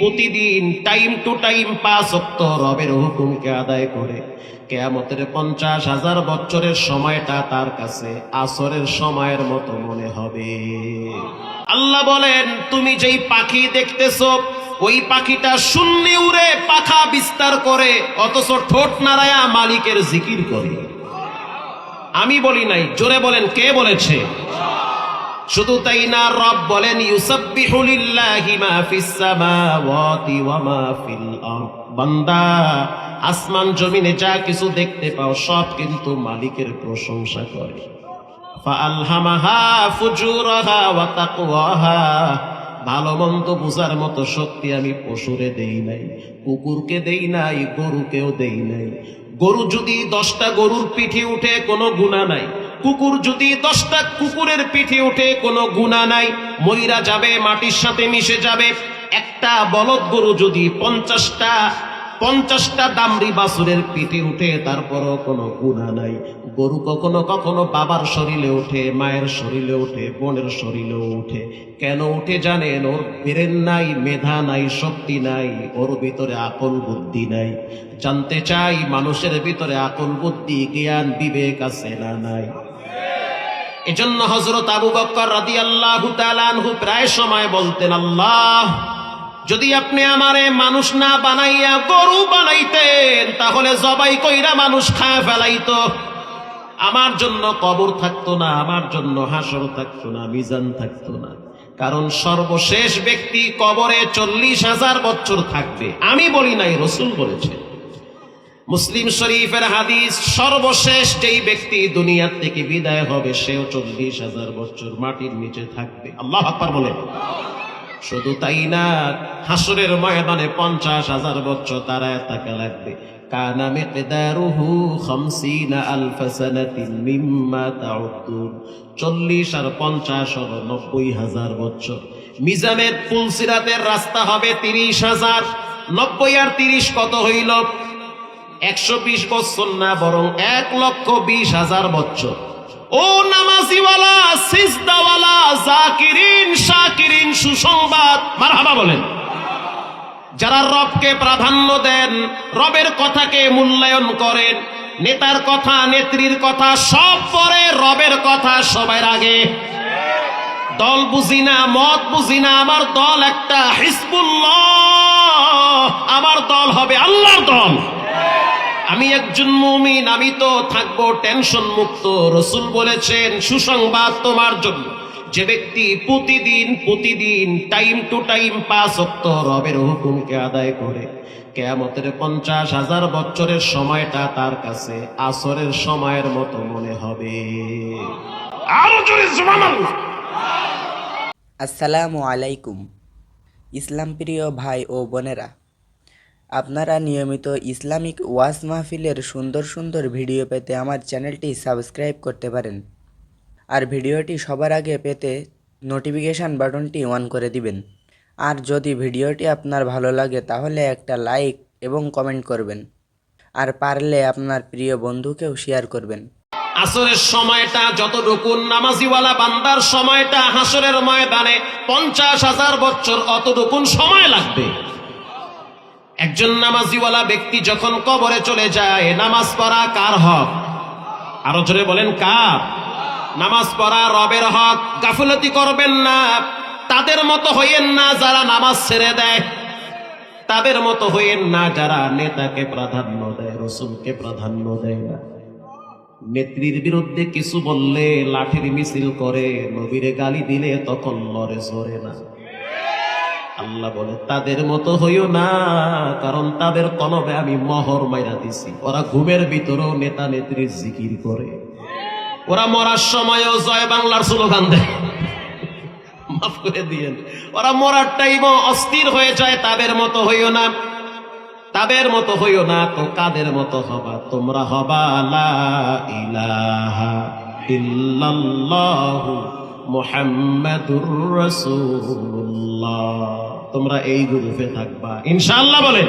প্রতিদিন time to time পাঁচ অক্ত রবের হুকুমকে আদায় করে। কেয়ামতের পঞ্চাশ হাজার বছরের সময়টা তার কাছে আসরের সময়ের মতো মনে হবে। আল্লাহ বলেন, তুমি যেই পাখি দেখতেছ, ওই পাখিটা শূন্যে উড়ে পাখা বিস্তার করে, অথচ ঠোঁট নারায়া মালিকের জিকির করে। আমি বলি নাই, জোরে বলেন, কে বলেছে? শুধু তাই না, রব বলেন, ইউসাব্বিহু লিল্লাহি মা ফিস সামাওয়াতি ওয়া মা ফিল আরদ। বান্দা, আসমান, জমিনে যা কিছু দেখতে পাও, সব কিন্তু মালিকের প্রশংসা করে। ফাআলহামাহা ফুজুরাহা ওয়া তাকওয়াহা। ভালো মন্দ বুঝার মতো শক্তি আমি পশুরে দেই নাই, কুকুরকে দেই নাই, গরুকেও দেই নাই। গরু যদি দশটা গরুর পিঠে উঠে, কোনো গুণা নাই। কুকুর যদি দশটা কুকুরের পিঠে উঠে কোনো গুণা নাই ময়রা যাবে, মাটির সাথে মিশে যাবে। একটা বলদ গরু যদি পঞ্চাশটা পঞ্চাশটা দামরি বাসুরের পিঠে উঠে, তারপরও কোনো গুণা নাই। গরু কখনো কখনো বাবার শরীরে ওঠে, মায়ের শরীরে ওঠে, বোনের শরীরেও ওঠে। কেন উঠে জানেন, ওর বেরেন নাই, মেধা নাই, শক্তি নাই, ওর ভিতরে আকল বুদ্ধি নাই। জানতে চাই, মানুষের ভিতরে আকল বুদ্ধি, জ্ঞান, বিবেক আছে না নাই? এজন্য হজরত আবু বক্কর রাদি আল্লাহ তালানহু প্রায় সময় বলতেন, আল্লাহ, যদি আপনি আমারে মানুষ না বানাইয়া গরু বানাইতেন, তাহলে জবাই কইরা মানুষ খায় ফেলাইতো। আমার জন্য কবর থাকতো না, আমার জন্য হাসর থাকতো না, মিজান থাকতো না। কারণ সর্বশেষ ব্যক্তি কবরে চল্লিশ হাজার বছর থাকবে। আমি বলি নাই, রসুল বলেছে মুসলিম শরীফের হাদিস সর্বশেষ যেই ব্যক্তি দুনিয়ার থেকে বিদায় হবে, সেও চল্লিশ হাজার বছর মাটির নিচে থাকবে। আল্লাহ আকবার বলে শুধু তাই না, হাসুরের ময়দানে পঞ্চাশ হাজার বছর তারা তাকে লাগবে। চল্লিশ আর পঞ্চাশ নব্বই হাজার রাস্তা হবে তিরিশ হাজার। নব্বই আর তিরিশ কত হইল? একশো বিশ বছর না, বরং এক লক্ষ বিশ হাজার বছর। ও নামাজিওয়ালা, সিজদাওয়ালা, জাকিরিন, শাকিরিন, সুসংবাদ, মারহাবা বলেন। যারা রবকে প্রাধান্য দেন, রবের কথাকে মূল্যায়ন করেন, নেতার কথা, নেত্রীর কথা, সব পরে রবের কথা সবার আগে দল বুঝি না, মত বুঝি না, আমার দল একটা হিসবুল্লাহ আমার দল হবে আল্লাহর দল। আমি একজন মুমিন, আমি তো থাকব টেনশন মুক্ত। রসুল বলেছেন, সুসংবাদ তোমার জন্য। যে ব্যক্তি প্রতিদিন প্রতিদিন, টাইম টু টাইম পাঁচ অক্ত রবের হুকুমকে আদায় করে, কেয়ামতের পঞ্চাশ হাজার বছরের সময়টা তার কাছে আসরের সময়ের মতো মনে হবে। আসসালামু আলাইকুম। ইসলাম প্রিয় ভাই ও বোনেরা আপনারা নিয়মিত ইসলামিক ওয়াজ মাহফিলের সুন্দর সুন্দর ভিডিও পেতে আমার চ্যানেলটি সাবস্ক্রাইব করতে পারেন। আর ভিডিওটি সবার আগে পেতে নোটিফিকেশান বাটনটি অন করে দিবেন। আর যদি ভিডিওটি আপনার ভালো লাগে তাহলে একটা লাইক এবং কমেন্ট করবেন। আর পারলে আপনার প্রিয় বন্ধুকেও শেয়ার করবেন। আসরের সময়টা যত যতটুকু নামাজিওয়ালা বান্দার সময়টা হাসরের ময়দানে পঞ্চাশ হাজার বছর অত অতটুকুন সময় লাগবে। একজন নামাজিওয়ালা ব্যক্তি যখন কবরে চলে যায়, নামাজ পড়া কার হক? আরও জোরে বলেন, কার? নামাজ পড়া রবের হক। গাফিলতি করবেন না। তাদের মতো হইয়েন না যারা নামাজ ছেড়ে দেয়। তাদের মতো হইয়েন না যারা নেতাকে প্রাধান্য দেয়, রসুলকে প্রাধান্য দেয় না। নেত্রীর বিরুদ্ধে কিছু বললে লাঠির মিছিল করে, নবীরে গালি দিলে তখন লড়ে সরে না। আল্লাহ বলে, তাদের মতো হইও না, কারণ তাদের কলবে আমি মহর মাইরা দিছি। ওরা ঘুমের ভিতরেও নেতা নেত্রীর জিকির করে। ওরা মরার সময়ও জয় বাংলার স্লোগান দেয়। মাফ করে দিয়েন। ওরা মরার টাইমও অস্থির হয়ে যায়, তাদের মতো হইও না। তাদের মতো হইও না, তো কাদের মতো হবা? তোমরা হবা লা ইলাহা ইল্লাল্লাহু মুহাম্মাদুর রসুল্লাহ তোমরা এই গ্রুপে থাকবা। ইনশাল্লাহ বলেন।